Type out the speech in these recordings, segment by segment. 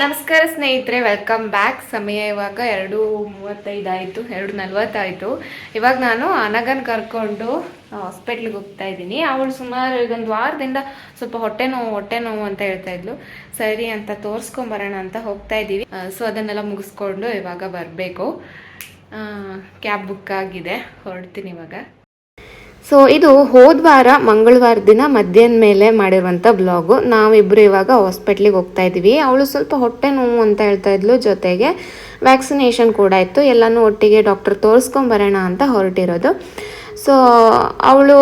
ನಮಸ್ಕಾರ ಸ್ನೇಹಿತರೆ welcome back ಸಮಯ ಇವಾಗ ಎರಡು ಮೂವತ್ತೈದು ಆಯಿತು ಎರಡು ನಲ್ವತ್ತಾಯಿತು. ಇವಾಗ ನಾನು ಅನಗನ್ ಕರ್ಕೊಂಡು ಹಾಸ್ಪಿಟ್ಲಿಗೆ ಹೋಗ್ತಾ ಇದ್ದೀನಿ. ಅವಳು ಸುಮಾರು ಒಂದು ವಾರದಿಂದ ಸ್ವಲ್ಪ ಹೊಟ್ಟೆ ನೋವು ಹೊಟ್ಟೆ ನೋವು ಅಂತ ಹೇಳ್ತಾ ಇದ್ಲು. ಸರಿ ಅಂತ ತೋರಿಸ್ಕೊಂಬರೋಣ ಅಂತ ಹೋಗ್ತಾ ಇದ್ದೀವಿ. ಸೊ ಅದನ್ನೆಲ್ಲ ಮುಗಿಸ್ಕೊಂಡು ಇವಾಗ ಬರಬೇಕು. ಕ್ಯಾಬ್ ಬುಕ್ ಆಗಿದೆ, ಹೊರಡ್ತೀನಿ ಇವಾಗ. ಸೊ ಇದು ಹೋದ್ವಾರ ಮಂಗಳವಾರ ದಿನ ಮಧ್ಯಾಹ್ನ ಮೇಲೆ ಮಾಡಿರುವಂಥ ಬ್ಲಾಗು ನಾವಿಬ್ಬರು ಇವಾಗ ಹಾಸ್ಪಿಟ್ಲಿಗೆ ಹೋಗ್ತಾ ಇದ್ದೀವಿ. ಅವಳು ಸ್ವಲ್ಪ ಹೊಟ್ಟೆ ನೋವು ಅಂತ ಹೇಳ್ತಾ ಇದ್ಲು. ಜೊತೆಗೆ ವ್ಯಾಕ್ಸಿನೇಷನ್ ಕೂಡ ಇತ್ತು. ಎಲ್ಲನೂ ಒಟ್ಟಿಗೆ ಡಾಕ್ಟರ್ ತೋರಿಸ್ಕೊಂಬರೋಣ ಅಂತ ಹೊರಟಿರೋದು. ಸೊ ಅವಳು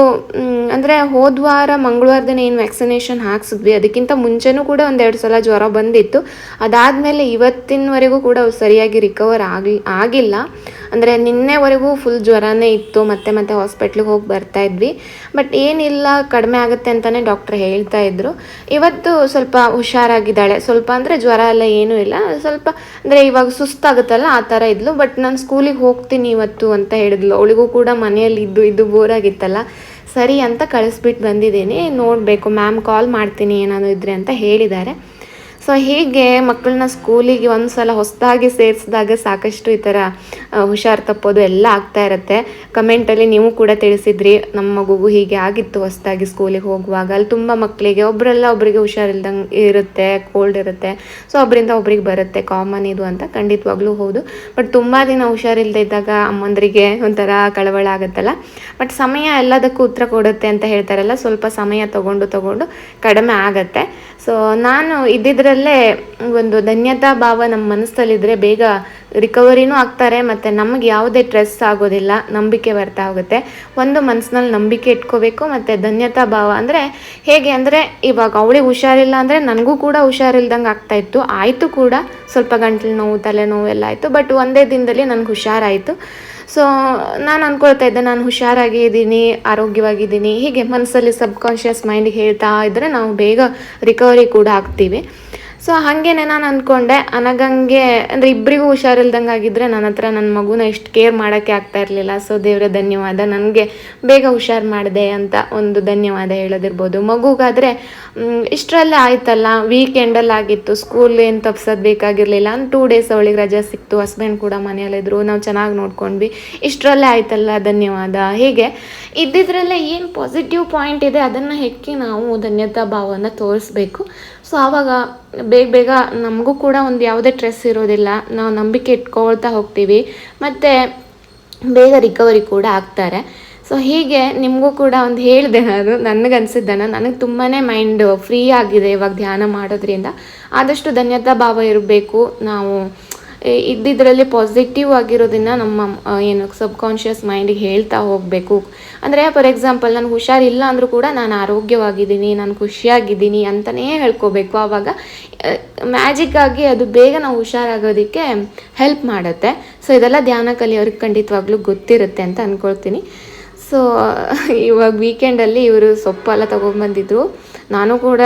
ಅಂದರೆ ಹೋದ್ವಾರ ಮಂಗಳವಾರ ದಿನ ಏನು ವ್ಯಾಕ್ಸಿನೇಷನ್ ಹಾಕ್ಸಿದ್ವಿ. ಅದಕ್ಕಿಂತ ಮುಂಚೆನೂ ಕೂಡ ಒಂದೆರಡು ಸಲ ಜ್ವರ ಬಂದಿತ್ತು. ಅದಾದಮೇಲೆ ಇವತ್ತಿನವರೆಗೂ ಕೂಡ ಅವ್ರು ಸರಿಯಾಗಿ ರಿಕವರ್ ಆಗಿ ಆಗಿಲ್ಲ. ಅಂದರೆ ನಿನ್ನೆವರೆಗೂ ಫುಲ್ ಜ್ವರನೇ ಇತ್ತು, ಮತ್ತೆ ಮತ್ತೆ ಹಾಸ್ಪಿಟ್ಲಿಗೆ ಹೋಗಿ ಬರ್ತಾ ಇದ್ವಿ. ಬಟ್ ಏನಿಲ್ಲ, ಕಡಿಮೆ ಆಗುತ್ತೆ ಅಂತಲೇ ಡಾಕ್ಟ್ರ್ ಹೇಳ್ತಾ ಇದ್ರು. ಇವತ್ತು ಸ್ವಲ್ಪ ಹುಷಾರಾಗಿದ್ದಾಳೆ. ಸ್ವಲ್ಪ ಅಂದರೆ ಜ್ವರ ಎಲ್ಲ ಏನೂ ಇಲ್ಲ. ಸ್ವಲ್ಪ ಅಂದರೆ ಇವಾಗ ಸುಸ್ತಾಗುತ್ತಲ್ಲ, ಆ ಥರ ಇದ್ಲು. ಬಟ್ ನಾನು ಸ್ಕೂಲಿಗೆ ಹೋಗ್ತೀನಿ ಇವತ್ತು ಅಂತ ಹೇಳಿದ್ಲು. ಅವಳಿಗೂ ಕೂಡ ಮನೆಯಲ್ಲಿ ಇದ್ದು ಇದ್ದು ಬೋರ್ ಆಗಿತ್ತಲ್ಲ. ಸರಿ ಅಂತ ಕಳಿಸ್ಬಿಟ್ಟು ಬಂದಿದ್ದೀನಿ. ನೋಡಬೇಕು ಮ್ಯಾಮ್ ಕಾಲ್ ಮಾಡ್ತೀನಿ ಏನಾದರೂ ಇದ್ರೆ ಅಂತ ಹೇಳಿದ್ದಾರೆ. ಸೊ ಹೀಗೆ ಮಕ್ಕಳನ್ನ ಸ್ಕೂಲಿಗೆ ಒಂದು ಸಲ ಹೊಸದಾಗಿ ಸೇರಿಸಿದಾಗ ಸಾಕಷ್ಟು ಈ ಥರ ಹುಷಾರು ತಪ್ಪೋದು ಎಲ್ಲ ಆಗ್ತಾ ಇರುತ್ತೆ. ಕಮೆಂಟಲ್ಲಿ ನೀವು ಕೂಡ ತಿಳಿಸಿದ್ರಿ, ನಮ್ಮ ಮಗುಗೂ ಹೀಗೆ ಆಗಿತ್ತು ಹೊಸದಾಗಿ ಸ್ಕೂಲಿಗೆ ಹೋಗುವಾಗ. ಅಲ್ಲಿ ತುಂಬ ಮಕ್ಕಳಿಗೆ ಒಬ್ಬರೆಲ್ಲ ಒಬ್ಬರಿಗೆ ಹುಷಾರಿಲ್ದಂಗೆ ಇರುತ್ತೆ ಕೋಲ್ಡ್ ಇರುತ್ತೆ. ಸೊ ಅವರಿಂದ ಒಬ್ರಿಗೆ ಬರುತ್ತೆ ಕಾಮನ್ ಇದು ಅಂತ ಖಂಡಿತವಾಗ್ಲೂ ಹೌದು. ಬಟ್ ತುಂಬ ದಿನ ಹುಷಾರಿಲ್ಲದೆ ಇದ್ದಾಗ ಅಮ್ಮಂದರಿಗೆ ಒಂಥರ ಕಳವಳ ಆಗುತ್ತಲ್ಲ. ಬಟ್ ಸಮಯ ಎಲ್ಲದಕ್ಕೂ ಉತ್ತರ ಕೊಡುತ್ತೆ ಅಂತ ಹೇಳ್ತಾರಲ್ಲ, ಸ್ವಲ್ಪ ಸಮಯ ತಗೊಂಡು ತಗೊಂಡು ಕಡಿಮೆ ಆಗತ್ತೆ. ಸೊ ನಾನು ಇದ್ದಿದ್ರಲ್ಲೇ ಒಂದು ಧನ್ಯತಾ ಭಾವ ನಮ್ಮ ಮನಸ್ಸಲ್ಲಿದ್ದರೆ ಬೇಗ ರಿಕವರಿನೂ ಆಗ್ತಾರೆ ಮತ್ತು ನಮಗೆ ಯಾವುದೇ ಸ್ಟ್ರೆಸ್ ಆಗೋದಿಲ್ಲ, ನಂಬಿಕೆ ಬರ್ತಾ ಹೋಗುತ್ತೆ ಒಂದು ಮನಸ್ಸಿನಲ್ಲಿ ನಂಬಿಕೆ ಇಟ್ಕೋಬೇಕು ಮತ್ತು ಧನ್ಯತಾ ಭಾವ ಅಂದರೆ ಹೇಗೆ ಅಂದರೆ ಇವಾಗ ಅವಳಿಗೆ ಹುಷಾರಿಲ್ಲ ಅಂದರೆ ನನಗೂ ಕೂಡ ಹುಷಾರಿಲ್ದಂಗೆ ಆಗ್ತಾ ಇತ್ತು. ಆಯಿತು ಕೂಡ ಸ್ವಲ್ಪ ಗಂಟ್ಲು ನೋವು ತಲೆನೋವು ಎಲ್ಲ ಆಯಿತು ಬಟ್ ಒಂದೇ ದಿನದಲ್ಲಿ ನನಗೆ ಹುಷಾರಾಯಿತು. ಸೊ ನಾನು ಅಂದ್ಕೊಳ್ತಾ ಇದ್ದೆ, ನಾನು ಹುಷಾರಾಗಿ ಇದ್ದೀನಿ, ಆರೋಗ್ಯವಾಗಿದ್ದೀನಿ, ಹೀಗೆ ಮನಸ್ಸಲ್ಲಿ ಸಬ್ ಕಾನ್ಶಿಯಸ್ ಮೈಂಡಿಗೆ ಹೇಳ್ತಾ ಇದ್ದರೆ ನಾವು ಬೇಗ ರಿಕವರಿ ಕೂಡ ಆಗ್ತೀವಿ. ಸೊ ಹಾಗೇನೆ ನಾನು ಅಂದ್ಕೊಂಡೆ ಅನಗಂಗೆ, ಅಂದರೆ ಇಬ್ಬರಿಗೂ ಹುಷಾರಿಲ್ದಂಗೆ ಆಗಿದ್ದರೆ ನನ್ನ ಹತ್ರ ನನ್ನ ಮಗುನ ಇಷ್ಟು ಕೇರ್ ಮಾಡೋಕ್ಕೆ ಆಗ್ತಾ ಇರಲಿಲ್ಲ. ಸೊ ದೇವರ ಧನ್ಯವಾದ. ನನಗೆ ಬೇಗ ಹುಷಾರು ಮಾಡಿದೆ ಅಂತ ಒಂದು ಧನ್ಯವಾದ ಹೇಳೋದಿರ್ಬೋದು. ಮಗುಗಾದರೆ ಇಷ್ಟರಲ್ಲೇ ಆಯ್ತಲ್ಲ. ವೀಕೆಂಡಲ್ಲಿ ಆಗಿತ್ತು. ಸ್ಕೂಲ್ ಏನು ತಪ್ಸೋದು ಬೇಕಾಗಿರಲಿಲ್ಲ. ಟೂ ಡೇಸ್ ಅವಳಿಗೆ ರಜೆ ಸಿಕ್ತು. ಹಸ್ಬೆಂಡ್ ಕೂಡ ಮನೆಯಲ್ಲಿದ್ದರು ನಾವು ಚೆನ್ನಾಗಿ ನೋಡ್ಕೊಂಡ್ವಿ. ಇಷ್ಟರಲ್ಲೇ ಆಯ್ತಲ್ಲ. ಧನ್ಯವಾದ. ಹೀಗೆ ಇದ್ದಿದ್ರಲ್ಲೇ ಏನು ಪಾಸಿಟಿವ್ ಪಾಯಿಂಟ್ ಇದೆ, ಅದನ್ನು ಹೆಕ್ಕಿ ನಾವು ಧನ್ಯತಾ ಭಾವವನ್ನು ತೋರಿಸ್ಬೇಕು. ಸೊ ಆವಾಗ ಬೇಗ ಬೇಗ ನಮಗೂ ಕೂಡ ಒಂದು ಯಾವುದೇ ಸ್ಟ್ರೆಸ್ ಇರೋದಿಲ್ಲ. ನಾವು ನಂಬಿಕೆ ಇಟ್ಕೊಳ್ತಾ ಹೋಗ್ತೀವಿ. ಮತ್ತು ಬೇಗ ರಿಕವರಿ ಕೂಡ ಆಗ್ತಾರೆ. ಸೊ ಹೀಗೆ ನಿಮಗೂ ಕೂಡ ಒಂದು ಹೇಳಿದೆ ನಾನು ನನಗೆ ಅನಿಸಿದ್ದನ್ನು ನನಗೆ ತುಂಬಾ ಮೈಂಡ್ ಫ್ರೀ ಆಗಿದೆ ಇವಾಗ ಧ್ಯಾನ ಮಾಡೋದ್ರಿಂದ. ಆದಷ್ಟು ಧನ್ಯತಾ ಭಾವ ಇರಬೇಕು. ನಾವು ಇದ್ದಿದ್ರಲ್ಲಿ ಪಾಸಿಟಿವ್ ಆಗಿರೋದನ್ನ ನಮ್ಮ ಏನು ಸಬ್ ಕಾನ್ಷಿಯಸ್ ಮೈಂಡಿಗೆ ಹೇಳ್ತಾ ಹೋಗಬೇಕು. ಅಂದರೆ ಫಾರ್ ಎಕ್ಸಾಂಪಲ್ ನಾನು ಹುಷಾರಿಲ್ಲ ಅಂದರೂ ಕೂಡ ನಾನು ಆರೋಗ್ಯವಾಗಿದ್ದೀನಿ, ನಾನು ಖುಷಿಯಾಗಿದ್ದೀನಿ ಅಂತಲೇ ಹೇಳ್ಕೋಬೇಕು. ಆವಾಗ ಮ್ಯಾಜಿಕ್ ಆಗಿ ಅದು ಬೇಗ ನಾವು ಹುಷಾರಾಗೋದಕ್ಕೆ ಹೆಲ್ಪ್ ಮಾಡುತ್ತೆ. ಸೊ ಇದೆಲ್ಲ ಧ್ಯಾನ ಕಲಿಯೋರಿಗೆ ಖಂಡಿತವಾಗ್ಲೂ ಗೊತ್ತಿರುತ್ತೆ ಅಂತ ಅಂದ್ಕೊಳ್ತೀನಿ ಸೊ ಇವಾಗ ವೀಕೆಂಡಲ್ಲಿ ಇವರು ಸೊಪ್ಪೆಲ್ಲ ತೊಗೊಂಬಂದಿದ್ರು ನಾನು ಕೂಡ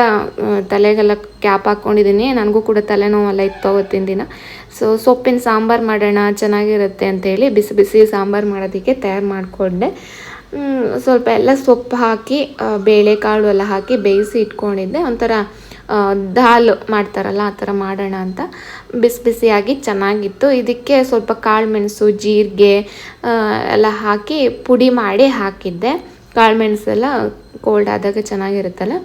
ತಲೆಗೆಲ್ಲ ಕ್ಯಾಪ್ ಹಾಕ್ಕೊಂಡಿದ್ದೀನಿ ನನಗೂ ಕೂಡ ತಲೆನೋವೆಲ್ಲ ಇತ್ತು ಅವತ್ತಿನ ದಿನ. ಸೊ ಸೊಪ್ಪಿನ ಸಾಂಬಾರು ಮಾಡೋಣ, ಚೆನ್ನಾಗಿರುತ್ತೆ ಅಂತೇಳಿ ಬಿಸಿ ಬಿಸಿ ಸಾಂಬಾರು ಮಾಡೋದಕ್ಕೆ ತಯಾರು ಮಾಡಿಕೊಂಡೆ. ಸ್ವಲ್ಪ ಎಲ್ಲ ಸೊಪ್ಪು ಹಾಕಿ ಬೇಳೆಕಾಳು ಬೇಳೆ ಕಾಳು ಎಲ್ಲ ಹಾಕಿ ಬೇಯಿಸಿ ಇಟ್ಕೊಂಡಿದ್ದೆ. ಒಂಥರ ದಾಲ್ ಮಾಡ್ತಾರಲ್ಲ, ಆ ಥರ ಮಾಡೋಣ ಅಂತ. ಬಿಸಿ ಬಿಸಿಯಾಗಿ ಚೆನ್ನಾಗಿತ್ತು. ಇದಕ್ಕೆ ಸ್ವಲ್ಪ ಕಾಳು ಮೆಣಸು ಜೀರಿಗೆ ಎಲ್ಲ ಹಾಕಿ ಪುಡಿ ಮಾಡಿ ಹಾಕಿದ್ದೆ. ಕಾಳು ಮೆಣಸೆಲ್ಲ ಕೋಲ್ಡ್ ಆದಾಗ ಚೆನ್ನಾಗಿರುತ್ತಲ್ಲ.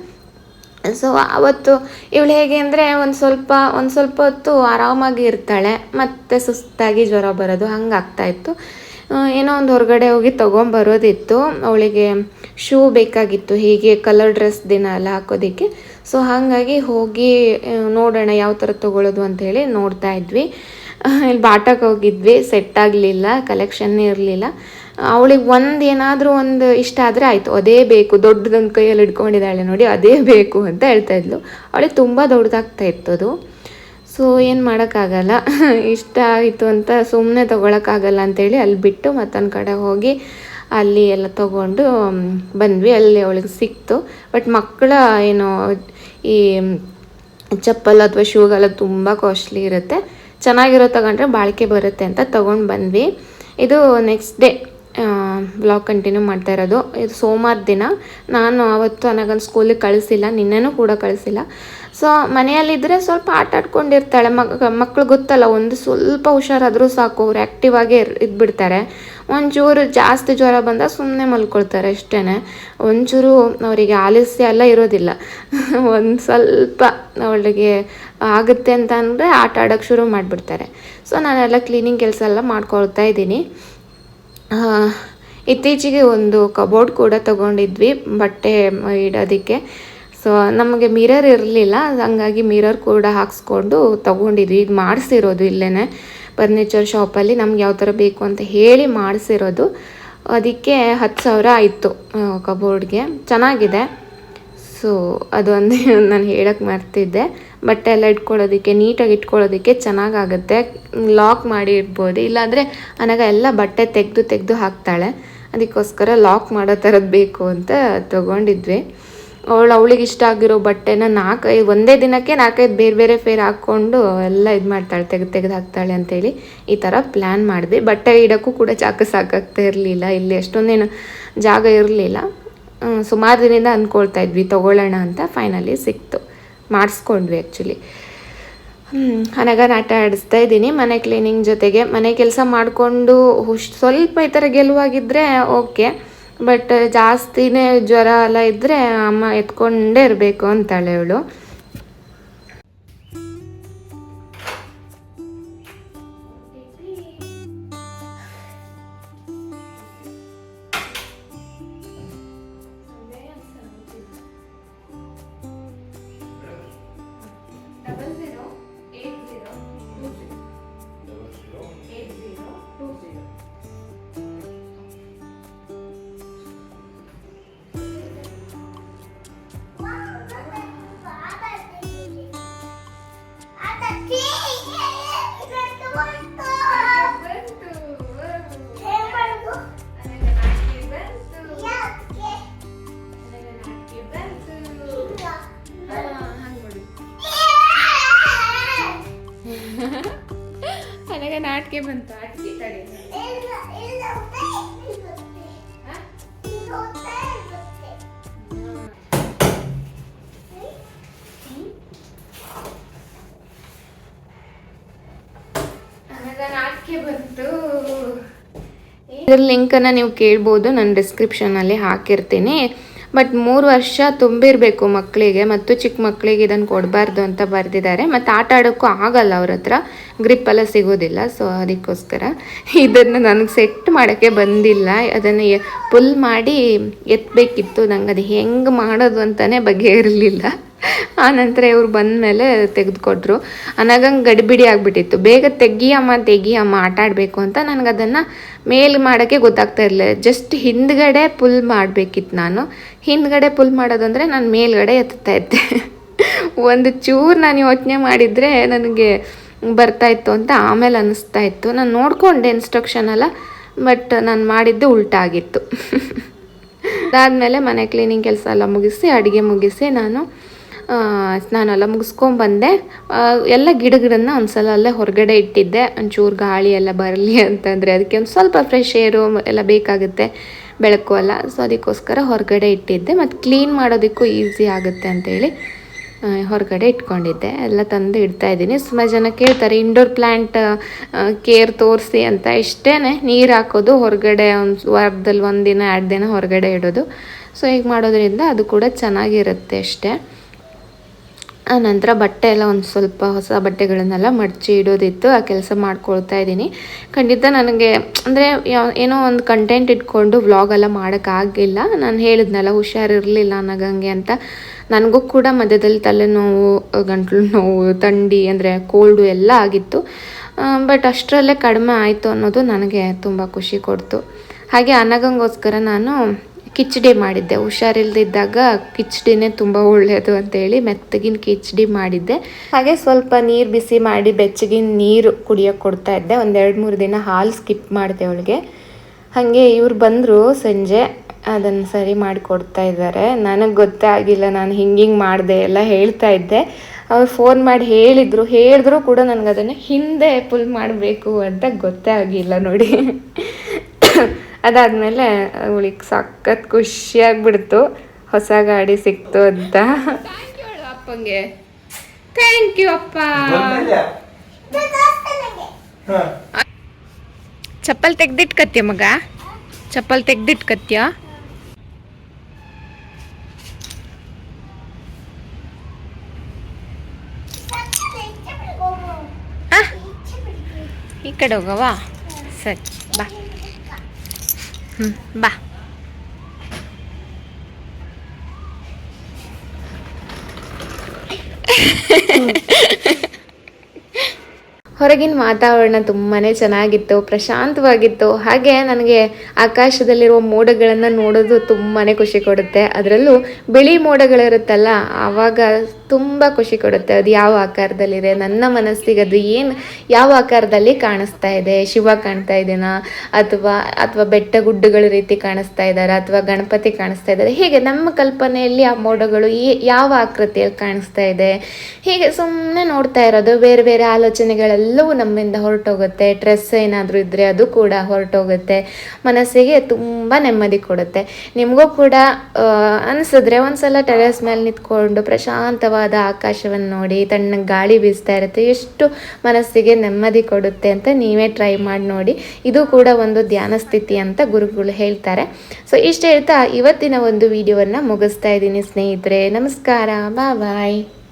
ಸೊ ಅವತ್ತು ಇವಳು ಹೇಗೆ ಅಂದರೆ ಒಂದು ಸ್ವಲ್ಪ ಒಂದು ಸ್ವಲ್ಪ ಹೊತ್ತು ಆರಾಮಾಗಿ ಇರ್ತಾಳೆ, ಮತ್ತು ಸುಸ್ತಾಗಿ ಜ್ವರ ಬರೋದು ಹಂಗೆ ಆಗ್ತಾಯಿತ್ತು ಏನೋ ಒಂದು ಹೊರಗಡೆ ಹೋಗಿ ತೊಗೊಂಬರೋದಿತ್ತು. ಅವಳಿಗೆ ಶೂ ಬೇಕಾಗಿತ್ತು, ಹೀಗೆ ಕಲರ್ ಡ್ರೆಸ್ ದಿನ ಎಲ್ಲ ಹಾಕೋದಕ್ಕೆ. ಸೊ ಹಾಗಾಗಿ ಹೋಗಿ ನೋಡೋಣ ಯಾವ ಥರ ತೊಗೊಳೋದು ಅಂಥೇಳಿ ನೋಡ್ತಾ ಇದ್ವಿ. ಇಲ್ಲಿ ಬಾಟಕ್ಕೆ ಹೋಗಿದ್ವಿ ಸೆಟ್ ಆಗಲಿಲ್ಲ ಕಲೆಕ್ಷನ್ನೇ ಇರಲಿಲ್ಲ. ಅವಳಿಗೆ ಒಂದು ಏನಾದರೂ ಒಂದು ಇಷ್ಟ ಆದರೆ ಆಯಿತು. ಅದೇ ಬೇಕು, ದೊಡ್ಡದೊಂದು ಕೈಯಲ್ಲಿ ಹಿಡ್ಕೊಂಡಿದ್ದಾಳೆ ನೋಡಿ, ಅದೇ ಬೇಕು ಅಂತ ಹೇಳ್ತಾ ಇದ್ಲು. ಅವಳಿಗೆ ತುಂಬ ದೊಡ್ಡದಾಗ್ತಾ ಇತ್ತು ಅದು ಸೊ ಏನು ಮಾಡೋಕ್ಕಾಗಲ್ಲ. ಇಷ್ಟ ಆಯಿತು ಅಂತ ಸುಮ್ಮನೆ ತೊಗೊಳಕ್ಕಾಗಲ್ಲ ಅಂತೇಳಿ ಅಲ್ಲಿ ಬಿಟ್ಟು ಮತ್ತೊಂದು ಕಡೆ ಹೋಗಿ ಅಲ್ಲಿ ಎಲ್ಲ ತೊಗೊಂಡು ಬಂದ್ವಿ. ಅಲ್ಲಿ ಅವಳಿಗೆ ಸಿಕ್ತು. ಬಟ್ ಮಕ್ಕಳ ಏನು, ಈ, ಚಪ್ಪಲ್ ಅಥವಾ ಶೂಗೆಲ್ಲ ತುಂಬ ಕಾಸ್ಟ್ಲಿ ಇರುತ್ತೆ. ಚೆನ್ನಾಗಿರೋ ತಗೊಂಡ್ರೆ ಬಾಳಿಕೆ ಬರುತ್ತೆ ಅಂತ ತೊಗೊಂಡು ಬಂದ್ವಿ. ಇದು ನೆಕ್ಸ್ಟ್ ಡೇ ಬ್ಲಾಗ್ ಕಂಟಿನ್ಯೂ ಮಾಡ್ತಾ ಇರೋದು. ಇದು ಸೋಮವಾರ ದಿನ. ನಾನು ಆವತ್ತು ನನಗೊಂದು ಸ್ಕೂಲಿಗೆ ಕಳಿಸಿಲ್ಲ. ನಿನ್ನೆನೂ ಕೂಡ ಕಳಿಸಿಲ್ಲ. ಸೊ ಮನೆಯಲ್ಲಿದ್ದರೆ ಸ್ವಲ್ಪ ಆಟ ಆಡ್ಕೊಂಡಿರ್ತಾಳೆ. ಮಗ, ಮಕ್ಳು ಗೊತ್ತಲ್ಲ, ಒಂದು ಸ್ವಲ್ಪ ಹುಷಾರಾದರೂ ಸಾಕು. ಅವ್ರು ಆ್ಯಕ್ಟಿವ್ ಆಗೇ ಇದ್ಬಿಡ್ತಾರೆ. ಒಂಚೂರು ಜಾಸ್ತಿ ಜ್ವರ ಬಂದಾಗ ಸುಮ್ಮನೆ ಮಲ್ಕೊಳ್ತಾರೆ ಅಷ್ಟೇ ಒಂಚೂರು ಅವರಿಗೆ ಆಲಸ್ಯ ಎಲ್ಲ ಇರೋದಿಲ್ಲ. ಒಂದು ಸ್ವಲ್ಪ ಅವಳಿಗೆ ಆಗುತ್ತೆ ಅಂತ ಅಂದರೆ ಆಟ ಆಡೋಕ್ಕೆ ಶುರು ಮಾಡಿಬಿಡ್ತಾರೆ. ಸೊ ನಾನೆಲ್ಲ ಕ್ಲೀನಿಂಗ್ ಕೆಲಸ ಎಲ್ಲ ಮಾಡ್ಕೊಳ್ತಾ ಇದ್ದೀನಿ. ಇತ್ತೀಚೆಗೆ ಒಂದು ಕಬೋರ್ಡ್ ಕೂಡ ತಗೊಂಡಿದ್ವಿ, ಬಟ್ಟೆ ಇಡೋದಕ್ಕೆ. ಸೊ ನಮಗೆ ಮಿರರ್ ಇರಲಿಲ್ಲ, ಹಂಗಾಗಿ ಮಿರರ್ ಕೂಡ ಹಾಕ್ಸ್ಕೊಂಡು ತಗೊಂಡಿದ್ವಿ. ಇದು ಮಾಡಿಸಿರೋದು ಇಲ್ಲೇ ಫರ್ನಿಚರ್ ಶಾಪಲ್ಲಿ ನಮ್ಗೆ ಯಾವ ಥರ ಬೇಕು ಅಂತ ಹೇಳಿ ಮಾಡಿಸಿರೋದು. ಅದಕ್ಕೆ ಹತ್ತು ಸಾವಿರ ಆಯಿತು ಕಬೋರ್ಡ್ಗೆ. ಚೆನ್ನಾಗಿದೆ. ಸೊ ಅದೊಂದೇ ನಾನು ಹೇಳಕ್ಕೆ ಮರ್ತಿದ್ದೆ. ಬಟ್ಟೆ ಎಲ್ಲ ಇಟ್ಕೊಳ್ಳೋದಕ್ಕೆ, ನೀಟಾಗಿ ಇಟ್ಕೊಳ್ಳೋದಕ್ಕೆ ಚೆನ್ನಾಗಾಗುತ್ತೆ. ಲಾಕ್ ಮಾಡಿ ಇಡ್ಬೋದು. ಇಲ್ಲಾಂದರೆ ಅನಾಗ ಎಲ್ಲ ಬಟ್ಟೆ ತೆಗೆದು ತೆಗೆದು ಹಾಕ್ತಾಳೆ. ಅದಕ್ಕೋಸ್ಕರ ಲಾಕ್ ಮಾಡೋ ಥರದ್ದು ಬೇಕು ಅಂತ ತೊಗೊಂಡಿದ್ವಿ. ಅವಳು ಅವಳಿಗೆ ಇಷ್ಟ ಆಗಿರೋ ಬಟ್ಟೆನ ನಾಲ್ಕೈದು ಒಂದೇ ದಿನಕ್ಕೆ ನಾಲ್ಕೈದು ಬೇರೆ ಬೇರೆ ಫೇರ್ ಹಾಕ್ಕೊಂಡು ಎಲ್ಲ ಇದು ಮಾಡ್ತಾಳೆ. ತೆಗೆದು ತೆಗೆದು ಹಾಕ್ತಾಳೆ ಅಂತೇಳಿ ಈ ಥರ ಪ್ಲ್ಯಾನ್ ಮಾಡಿದ್ವಿ ಬಟ್ಟೆ ಇಡೋಕ್ಕೂ ಕೂಡ ಜಾಗ ಸಾಕಾಗ್ತಾ ಇರಲಿಲ್ಲ. ಇಲ್ಲಿ ಅಷ್ಟೊಂದೇನು ಜಾಗ ಇರಲಿಲ್ಲ. ಸುಮಾರು ದಿನದಿಂದ ಅಂದ್ಕೊಳ್ತಾ ಇದ್ವಿ, ತೊಗೊಳ್ಳೋಣ ಅಂತ ಫೈನಲಿ ಸಿಕ್ತು. ಮಾಡಿಸ್ಕೊಂಡ್ವಿ ಆ್ಯಕ್ಚುಲಿ ಹನಗನ ಆಟ ಆಡಿಸ್ತಾ ಇದ್ದೀನಿ, ಮನೆ ಕ್ಲೀನಿಂಗ್ ಜೊತೆಗೆ. ಮನೆ ಕೆಲಸ ಮಾಡಿಕೊಂಡು ಸ್ವಲ್ಪ ಈ ಥರ ಗೆಲುವಾಗಿದ್ದರೆ ಓಕೆ ಬಟ್ ಜಾಸ್ತಿನೇ ಜ್ವರ ಎಲ್ಲ ಇದ್ದರೆ ಅಮ್ಮ ಎತ್ಕೊಂಡೇ ಇರಬೇಕು ಅಂತಾಳೆ ಅವಳು. ನಾಟಿಕೆ ಬಂತು ಆಟಿಕೆ ತಡಿ ನಾಟಿಕೆ ಬಂತು. ಇದ್ರ ಲಿಂಕನ್ನು ನೀವು ಕೇಳ್ಬೋದು ನಾನು ಡಿಸ್ಕ್ರಿಪ್ಷನಲ್ಲಿ ಹಾಕಿರ್ತೀನಿ. ಬಟ್ ಮೂರು ವರ್ಷ ತುಂಬಿರಬೇಕು ಮಕ್ಕಳಿಗೆ ಮತ್ತು ಚಿಕ್ಕ ಮಕ್ಕಳಿಗೆ ಇದನ್ನು ಕೊಡಬಾರ್ದು ಅಂತ ಬರೆದಿದ್ದಾರೆ. ಮತ್ತು ಆಟ ಆಡೋಕ್ಕೂ ಆಗಲ್ಲ ಅವ್ರ ಹತ್ರ. ಗ್ರಿಪ್ ಎಲ್ಲ ಸಿಗೋದಿಲ್ಲ ಸೊ ಅದಕ್ಕೋಸ್ಕರ ಇದನ್ನು ನನಗೆ ಸೆಟ್ ಮಾಡೋಕ್ಕೆ ಬಂದಿಲ್ಲ. ಅದನ್ನು ಪುಲ್ ಮಾಡಿ ಎತ್ತಬೇಕಿತ್ತು ನಂಗೆ ಅದು ಹೆಂಗೆ ಮಾಡೋದು ಅಂತಲೇ ಬಗೆಯಿರಲಿಲ್ಲ ಆ ನಂತರ ಇವ್ರು ಬಂದ ಮೇಲೆ ತೆಗೆದುಕೊಟ್ರು ಅನಾಗಂಗೆ ಗಡಿಬಿಡಿ ಆಗಿಬಿಟ್ಟಿತ್ತು. ಬೇಗ ತೆಗಿಯಮ್ಮ ತೆಗಿಯಮ್ಮ ಆಟ ಆಡಬೇಕು ಅಂತ ನನಗೆ ಅದನ್ನು ಮೇಲ್ ಮಾಡೋಕ್ಕೆ ಗೊತ್ತಾಗ್ತಾ ಇರಲಿಲ್ಲ. ಜಸ್ಟ್ ಹಿಂದ್ಗಡೆ ಪುಲ್ ಮಾಡಬೇಕಿತ್ತು ನಾನು. ಹಿಂದ್ಗಡೆ ಪುಲ್ ಮಾಡೋದಂದರೆ ನಾನು ಮೇಲ್ಗಡೆ ಎತ್ತಾ ಇದ್ದೆ. ಒಂದು ಚೂರು ನಾನು ಯೋಚನೆ ಮಾಡಿದರೆ ನನಗೆ ಬರ್ತಾ ಇತ್ತು ಅಂತ ಆಮೇಲೆ ಅನ್ನಿಸ್ತಾ ಇತ್ತು. ನಾನು ನೋಡಿಕೊಂಡೆ ಇನ್ಸ್ಟ್ರಕ್ಷನ್ ಎಲ್ಲ ಬಟ್ ನಾನು ಮಾಡಿದ್ದು ಉಲ್ಟಾಗಿತ್ತು ಅದಾದಮೇಲೆ ಮನೆ ಕ್ಲೀನಿಂಗ್ ಕೆಲಸ ಎಲ್ಲ ಮುಗಿಸಿ, ಅಡುಗೆ ಮುಗಿಸಿ ನಾನು ಸ್ನಾನ ಎಲ್ಲ ಮುಗಿಸ್ಕೊಂಬಂದೆ ಎಲ್ಲ ಗಿಡಗಳನ್ನ ಒಂದ್ಸಲ ಅಲ್ಲೇ ಹೊರಗಡೆ ಇಟ್ಟಿದ್ದೆ. ಒಂಚೂರು ಗಾಳಿ ಎಲ್ಲ ಬರಲಿ ಅಂತಂದರೆ ಅದಕ್ಕೆ ಒಂದು ಸ್ವಲ್ಪ ಫ್ರೆಶ್ ಏರು ಎಲ್ಲ ಬೇಕಾಗುತ್ತೆ ಬೆಳಕು ಅಲ್ಲ ಸೊ ಅದಕ್ಕೋಸ್ಕರ ಹೊರಗಡೆ ಇಟ್ಟಿದ್ದೆ. ಮತ್ತು ಕ್ಲೀನ್ ಮಾಡೋದಕ್ಕೂ ಈಸಿ ಆಗುತ್ತೆ ಅಂತೇಳಿ ಹೊರಗಡೆ ಇಟ್ಕೊಂಡಿದ್ದೆ. ಎಲ್ಲ ತಂದು ಇಡ್ತಾ ಇದ್ದೀನಿ. ಸುಮಾರು ಜನ ಕೇಳ್ತಾರೆ ಇಂಡೋರ್ ಪ್ಲ್ಯಾಂಟ್ ಕೇರ್ ತೋರಿಸಿ ಅಂತ. ಇಷ್ಟೇ ನೀರು ಹಾಕೋದು ಹೊರಗಡೆ ಒಂದು ವಾರದಲ್ಲಿ ಒಂದು ದಿನ, ಎರಡು ದಿನ ಹೊರಗಡೆ ಇಡೋದು. ಸೊ ಹೀಗೆ ಮಾಡೋದ್ರಿಂದ ಅದು ಕೂಡ ಚೆನ್ನಾಗಿರುತ್ತೆ ಅಷ್ಟೇ. ಆ ನಂತರ ಬಟ್ಟೆ ಎಲ್ಲ ಒಂದು ಸ್ವಲ್ಪ ಹೊಸ ಬಟ್ಟೆಗಳನ್ನೆಲ್ಲ ಮಡಚಿ ಇಡೋದಿತ್ತು, ಆ ಕೆಲಸ ಮಾಡ್ಕೊಳ್ತಾ ಇದ್ದೀನಿ. ಖಂಡಿತ ನನಗೆ, ಅಂದರೆ ಏನೋ ಒಂದು ಕಂಟೆಂಟ್ ಇಟ್ಕೊಂಡು ವ್ಲಾಗೆಲ್ಲ ಮಾಡೋಕ್ಕಾಗಿಲ್ಲ ನಾನು ಹೇಳಿದ್ನಲ್ಲ, ಹುಷಾರಿರಲಿಲ್ಲ ನನಗಂಗೆ ಅಂತ. ನನಗೂ ಕೂಡ ಮಧ್ಯದಲ್ಲಿ ತಲೆನೋವು, ಗಂಟ್ಲು ನೋವು, ಥಂಡಿ, ಅಂದರೆ ಕೋಲ್ಡು ಎಲ್ಲ ಆಗಿತ್ತು. ಬಟ್ ಅಷ್ಟರಲ್ಲೇ ಕಡಿಮೆ ಆಯಿತು ಅನ್ನೋದು ನನಗೆ ತುಂಬ ಖುಷಿ ಕೊಡ್ತು. ಹಾಗೆ ಅನಗಂಗೋಸ್ಕರ ನಾನು ಕಿಚಡಿ ಮಾಡಿದ್ದೆ. ಹುಷಾರಿಲ್ದಿದ್ದಾಗ ಕಿಚಡಿನೇ ತುಂಬ ಒಳ್ಳೆಯದು ಅಂತೇಳಿ ಮೆತ್ತಗಿನ ಕಿಚಡಿ ಮಾಡಿದ್ದೆ. ಹಾಗೆ ಸ್ವಲ್ಪ ನೀರು ಬಿಸಿ ಮಾಡಿ ಬೆಚ್ಚಗಿನ ನೀರು ಕುಡಿಯೋಕೆ ಕೊಡ್ತಾ ಇದ್ದೆ. ಒಂದೆರಡು ಮೂರು ದಿನ ಹಾಲು ಸ್ಕಿಪ್ ಮಾಡಿದೆ ಅವಳಿಗೆ. ಹಾಗೆ ಇವ್ರು ಬಂದರು ಸಂಜೆ ಅದನ್ನು ಸರಿ ಮಾಡಿ ಕೊಡ್ತಾ ಇದ್ದಾರೆ ನನಗೆ ಗೊತ್ತೇ ಆಗಿಲ್ಲ, ನಾನು ಹಿಂಗೆ ಹಿಂಗೆ ಮಾಡಿದೆ ಎಲ್ಲ ಹೇಳ್ತಾ ಇದ್ದೆ. ಅವ್ರು ಫೋನ್ ಮಾಡಿ ಹೇಳಿದರು, ಹೇಳಿದ್ರು ಕೂಡ ನನಗೆ ಅದನ್ನು ಹಿಂದೆ ಪುಲ್ ಮಾಡಬೇಕು ಅಂತ ಗೊತ್ತೇ ಆಗಿಲ್ಲ ನೋಡಿ. ಅದಾದಮೇಲೆ ಅವಳಿಗೆ ಸಖತ್ ಖುಷಿಯಾಗ್ಬಿಡ್ತು. ಹೊಸ ಗಾಡಿ ಸಿಕ್ತು ಅಂತ. ಥ್ಯಾಂಕ್ ಯು ಹೇಳು ಅಪ್ಪಂಗೆ. ಥ್ಯಾಂಕ್ ಯು ಅಪ್ಪ. ಚಪ್ಪಲ್ ತೆಗ್ದಿಟ್ಕತ್ಯ ಮಗ? ಚಪ್ಪಲ್ ತೆಗ್ದಿಟ್ಕತ್ಯ? ಈ ಕಡೆ ಹೋಗವಾ ಸರಿ ಬಾ. ಹ್ಞೂ ಬಾ. ಹೊರಗಿನ ವಾತಾವರಣ ತುಂಬಾ ಚೆನ್ನಾಗಿತ್ತು, ಪ್ರಶಾಂತವಾಗಿತ್ತು. ಹಾಗೆ ನನಗೆ ಆಕಾಶದಲ್ಲಿರುವ ಮೋಡಗಳನ್ನು ನೋಡೋದು ತುಂಬಾ ಖುಷಿ ಕೊಡುತ್ತೆ. ಅದರಲ್ಲೂ ಬಿಳಿ ಮೋಡಗಳಿರುತ್ತಲ್ಲ, ಆವಾಗ ತುಂಬ ಖುಷಿ ಕೊಡುತ್ತೆ. ಅದು ಯಾವ ಆಕಾರದಲ್ಲಿದೆ? ನನ್ನ ಮನಸ್ಸಿಗೆ ಅದು ಏನು, ಯಾವ ಆಕಾರದಲ್ಲಿ ಕಾಣಿಸ್ತಾ ಇದೆ? ಶಿವ ಕಾಣ್ತಾ ಇದೆನಾ? ಅಥವಾ ಅಥವಾ ಬೆಟ್ಟ ಗುಡ್ಡಗಳ ರೀತಿ ಕಾಣಿಸ್ತಾ ಇದ್ದಾರೆ ಅಥವಾ ಗಣಪತಿ ಕಾಣಿಸ್ತಾ ಇದ್ದಾರೆ ಹೀಗೆ ನಮ್ಮ ಕಲ್ಪನೆಯಲ್ಲಿ ಆ ಮೋಡಗಳು ಯಾವ ಆಕೃತಿಯಲ್ಲಿ ಕಾಣಿಸ್ತಾ ಇದೆ? ಹೀಗೆ ಸುಮ್ಮನೆ ನೋಡ್ತಾ ಇರೋದು? ಬೇರೆ ಬೇರೆ ಆಲೋಚನೆಗಳೆಲ್ಲವೂ ನಮ್ಮಿಂದ ಹೊರಟೋಗುತ್ತೆ. ಸ್ಟ್ರೆಸ್ ಏನಾದರೂ ಇದ್ದರೆ ಅದು ಕೂಡ ಹೊರಟೋಗುತ್ತೆ. ಮನಸ್ಸಿಗೆ ತುಂಬ ನೆಮ್ಮದಿ ಕೊಡುತ್ತೆ. ನಿಮಗೂ ಕೂಡ ಅನಿಸಿದ್ರೆ ಅನ್ಸಿದ್ರೆ ಒಂದ್ಸಲ ಟೆರೆಸ್ ಮೇಲೆ ನಿಂತ್ಕೊಂಡು ಪ್ರಶಾಂತವಾದ ಆಕಾಶವನ್ನು ನೋಡಿ ತಣ್ಣ ಗಾಳಿ ಬೀಸ್ತಾ ಇರುತ್ತೆ, ಎಷ್ಟು ಮನಸ್ಸಿಗೆ ನೆಮ್ಮದಿ ಕೊಡುತ್ತೆ ಅಂತ ನೀವೇ ಟ್ರೈ ಮಾಡಿ ನೋಡಿ. ಇದು ಕೂಡ ಒಂದು ಧ್ಯಾನ ಸ್ಥಿತಿ ಅಂತ ಗುರುಗಳು ಹೇಳ್ತಾರೆ. ಸೊ ಇಷ್ಟು ಹೇಳ್ತಾ ಇವತ್ತಿನ ಒಂದು ವಿಡಿಯೋವನ್ನು ಮುಗಿಸ್ತಾ ಇದ್ದೀನಿ ಸ್ನೇಹಿತರೆ. ನಮಸ್ಕಾರ ಬಾಯ್